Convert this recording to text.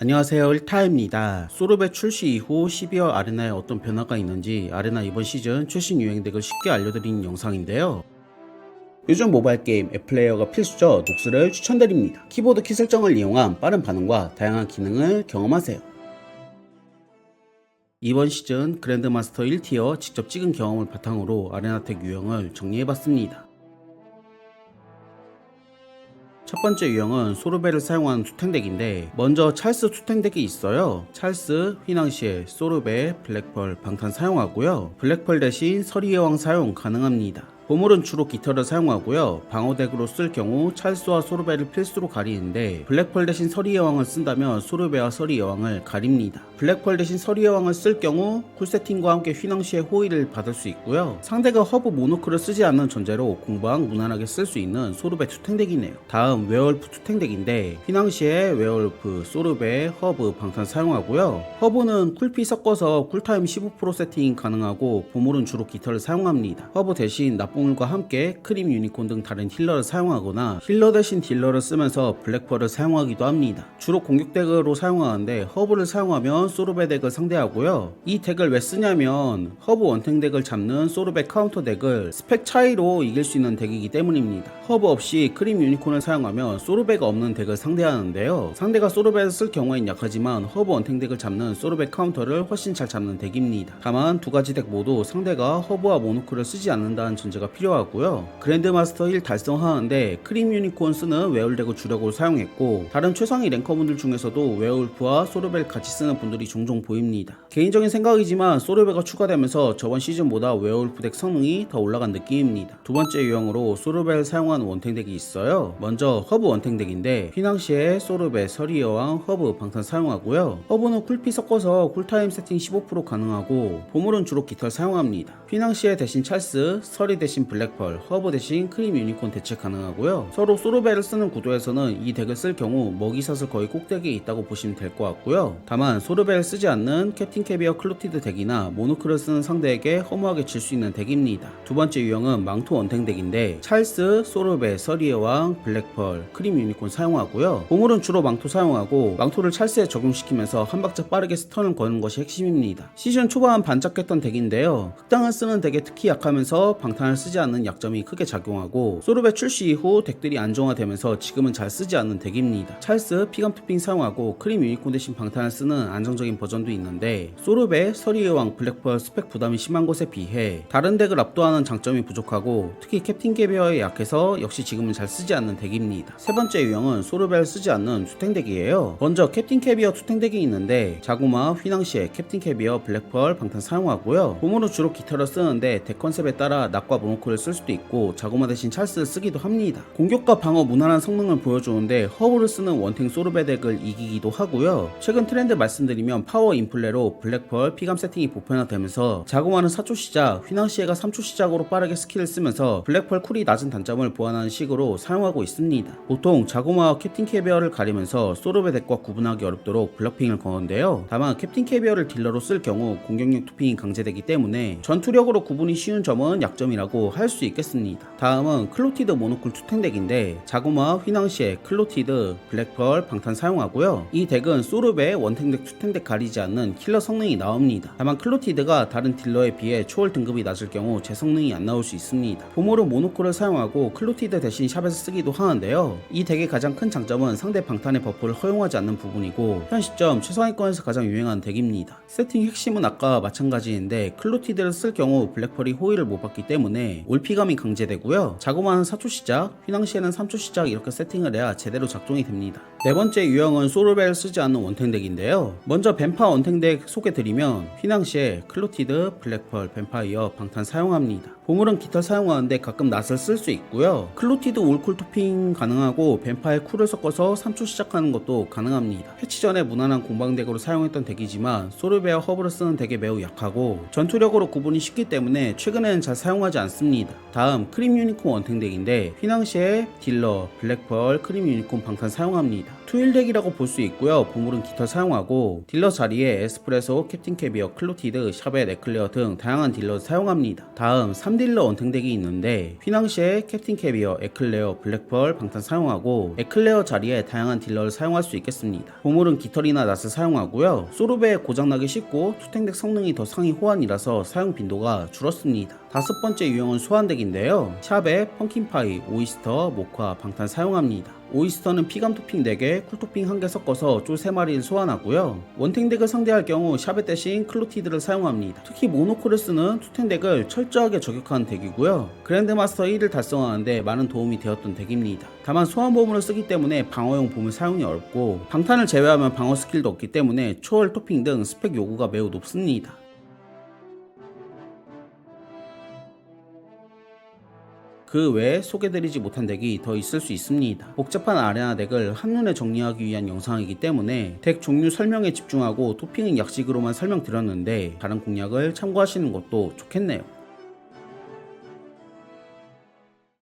안녕하세요 일타입니다. 소르베 출시 이후 12월 아레나에 어떤 변화가 있는지 아레나 이번 시즌 최신 유행덱을 쉽게 알려드리는 영상인데요. 요즘 모바일 게임 앱플레이어가 필수죠 녹스를 추천드립니다. 키보드 키 설정을 이용한 빠른 반응과 다양한 기능을 경험하세요. 이번 시즌 그랜드마스터 1티어 직접 찍은 경험을 바탕으로 아레나텍 유형을 정리해봤습니다. 첫 번째 유형은 소르베를 사용하는 투탱덱인데 먼저 찰스 투탱덱이 있어요. 찰스, 휘낭시에, 소르베, 블랙펄, 방탄 사용하고요. 블랙펄 대신 서리 여왕 사용 가능합니다. 보물은 주로 깃털을 사용하고요. 방어덱으로 쓸 경우 찰스와 소르베를 필수로 가리는데 블랙펄 대신 서리 여왕을 쓴다면 소르베와 서리 여왕을 가립니다. 블랙펄 대신 서리 여왕을 쓸 경우 쿨 세팅과 함께 휘낭시의 호의를 받을 수 있고요. 상대가 허브 모노크를 쓰지 않는 전제로 공방 무난하게 쓸 수 있는 소르베 투탱덱이네요. 다음 웨얼프 투탱덱인데 휘낭시에 웨얼프, 소르베, 허브, 방탄 사용하고요. 허브는 쿨피 섞어서 쿨타임 15% 세팅 가능하고 보물은 주로 깃털을 사용합니다. 허브 대신 납봉 물과 함께 크림 유니콘 등 다른 힐러를 사용하거나 힐러 대신 딜러를 쓰면서 블랙펄을 사용하기도 합니다. 주로 공격 덱으로 사용하는데 허브를 사용하면 소르베 덱을 상대하고요. 이 덱을 왜 쓰냐면 허브 원탱 덱을 잡는 소르베 카운터 덱을 스펙 차이로 이길 수 있는 덱이기 때문입니다. 허브 없이 크림 유니콘을 사용하면 소르베가 없는 덱을 상대하는데요. 상대가 소르베를 쓸 경우엔 약하지만 허브 원탱 덱을 잡는 소르베 카운터를 훨씬 잘 잡는 덱입니다. 다만 두 가지 덱 모두 상대가 허브와 모노크를 쓰지 않는다는 전제가 필요하고요. 그랜드마스터 1 달성하는데 크림 유니콘 쓰는 웨올 덱을 주력으로 사용했고 다른 최상위 랭커분들 중에서도 웨올프와 소르베를 같이 쓰는 분들이 종종 보입니다. 개인적인 생각이지만 소르베가 추가되면서 저번 시즌보다 웨올프 덱 성능이 더 올라간 느낌입니다. 두 번째 유형으로 소르베를 사용하는 원탱 덱이 있어요. 먼저 허브 원탱 덱인데 휘낭시에 소르베, 서리 여왕, 허브, 방탄 사용하고요. 허브는 쿨피 섞어서 쿨타임 세팅 15% 가능하고 보물은 주로 깃털 사용합니다. 휘낭시에 대신 찰스, 서리 대신 블랙펄, 허브 대신 크림 유니콘 대체 가능하고요. 서로 소르베를 쓰는 구도에서는 이 덱을 쓸 경우 먹이샷을 거의 꼭대기에 있다고 보시면 될 것 같고요. 다만 소르베를 쓰지 않는 캡틴 캐비어 클로티드 덱이나 모노크를 쓰는 상대에게 허무하게 질 수 있는 덱입니다. 두 번째 유형은 망토 원탱 덱인데 찰스, 소르베, 서리의 왕, 블랙펄, 크림 유니콘 사용하고요. 보물은 주로 망토 사용하고 망토를 찰스에 적용시키면서 한 박자 빠르게 스턴을 거는 것이 핵심입니다. 시즌 초반 반짝했던 덱인데요. 흑당을 쓰는 덱에 특히 약하면서 방탄을 쓰지 않는 약점이 크게 작용하고 소르베 출시 이후 덱들이 안정화되면서 지금은 잘 쓰지 않는 덱입니다. 찰스, 피감 토핑 사용하고 크림 유니콘 대신 방탄을 쓰는 안정적인 버전도 있는데 소르베, 서리의 왕, 블랙펄 스펙 부담이 심한 것에 비해 다른 덱을 압도하는 장점이 부족하고 특히 캡틴 게비어에 약해서 역시 지금은 잘 쓰지 않는 덱입니다. 세 번째 유형은 소르베를 쓰지 않는 투탱 덱이에요. 먼저 캡틴 캐비어 투탱 덱이 있는데 자구마, 휘낭시에 캡틴 캐비어, 블랙펄, 방탄 사용하고요. 보물은 주로 기타를 쓰는데 덱 컨셉에 따라 낙과 모 노코를 쓸 수도 있고 자구마 대신 찰스를 쓰기도 합니다. 공격과 방어 무난한 성능을 보여주는데 허브를 쓰는 원탱 소르베 덱을 이기기도 하고요. 최근 트렌드 말씀드리면 파워 인플레로 블랙펄 피감 세팅이 보편화되면서 자구마는 4초 시작, 휘낭시에가 3초 시작으로 빠르게 스킬을 쓰면서 블랙펄 쿨이 낮은 단점을 보완하는 식으로 사용하고 있습니다. 보통 자구마와 캡틴 캐비어를 가리면서 소르베 덱과 구분하기 어렵도록 블러핑을 거는데요. 다만 캡틴 캐비어를 딜러로 쓸 경우 공격력 투핑이 강제되기 때문에 전투력으로 구분이 쉬운 점은 약점이라고 할 수 있겠습니다. 다음은 클로티드 모노쿨 투탱 덱인데 자구마, 휘낭시에, 클로티드, 블랙펄, 방탄 사용하고요. 이 덱은 소르베 원탱 덱 투탱 덱 가리지 않는 킬러 성능이 나옵니다. 다만 클로티드가 다른 딜러에 비해 초월 등급이 낮을 경우 제 성능이 안 나올 수 있습니다. 보모로 모노콜을 사용하고 클로티드 대신 샵에서 쓰기도 하는데요. 이 덱의 가장 큰 장점은 상대 방탄의 버프를 허용하지 않는 부분이고 현 시점 최상위권에서 가장 유행하는 덱입니다. 세팅 핵심은 아까 마찬가지인데 클로티드를 쓸 경우 블랙펄이 호의를 못 받기 때문에 올피감이 강제되고요. 자고마는 4초 시작, 휘낭 시에는 3초 시작 이렇게 세팅을 해야 제대로 작동이 됩니다. 네 번째 유형은 소르벨을 쓰지 않는 원탱 덱인데요. 먼저 뱀파 원탱 덱 소개드리면 휘낭 시에 클로티드, 블랙펄, 뱀파이어, 방탄 사용합니다. 보물은 깃털 사용하는데 가끔 낫을 쓸 수 있고요. 클로티드 올쿨 토핑 가능하고 뱀파에 쿨을 섞어서 3초 시작하는 것도 가능합니다. 패치 전에 무난한 공방덱으로 사용했던 덱이지만 소르베어 허브를 쓰는 덱에 매우 약하고 전투력으로 구분이 쉽기 때문에 최근에는 잘 사용하지 않습니다. 다음 크림 유니콘 원탱 덱인데 휘낭시에 딜러, 블랙펄, 크림 유니콘 방탄 사용합니다. 투일 덱이라고 볼 수 있고요. 보물은 깃털 사용하고 딜러 자리에 에스프레소, 캡틴 캐비어, 클로티드, 샤벳, 에클레어 등 다양한 딜러 사용합니다. 다음 3딜러 원탱 덱이 있는데 휘낭시에 캡틴 캐비어, 에클레어, 블랙펄, 방탄 사용하고 에클레어 자리에 다양한 딜러를 사용할 수 있겠습니다. 보물은 깃털이나 낫을 사용하고요. 소르베 고장나기 쉽고 투탱덱 성능이 더 상위 호환이라서 사용 빈도가 줄었습니다. 다섯 번째 유형은 소환덱인데요. 샵에 펑킨파이, 오이스터, 모카, 방탄 사용합니다. 오이스터는 피감 토핑 4 개, 쿨 토핑 1개 섞어서 쫄 3마리를 소환하고요. 원탱 덱을 상대할 경우 샵의 대신 클로티드를 사용합니다. 특히 모노코를 쓰는 투탱 덱을 철저하게 저격하는 덱이고요. 그랜드마스터 1을 달성하는데 많은 도움이 되었던 덱입니다. 다만 소환 보물을 쓰기 때문에 방어용 보물 사용이 어렵고 방탄을 제외하면 방어 스킬도 없기 때문에 초월 토핑 등 스펙 요구가 매우 높습니다. 그 외에 소개드리지 못한 덱이 더 있을 수 있습니다. 복잡한 아레나 덱을 한눈에 정리하기 위한 영상이기 때문에 덱 종류 설명에 집중하고 토핑은 약식으로만 설명드렸는데 다른 공략을 참고하시는 것도 좋겠네요.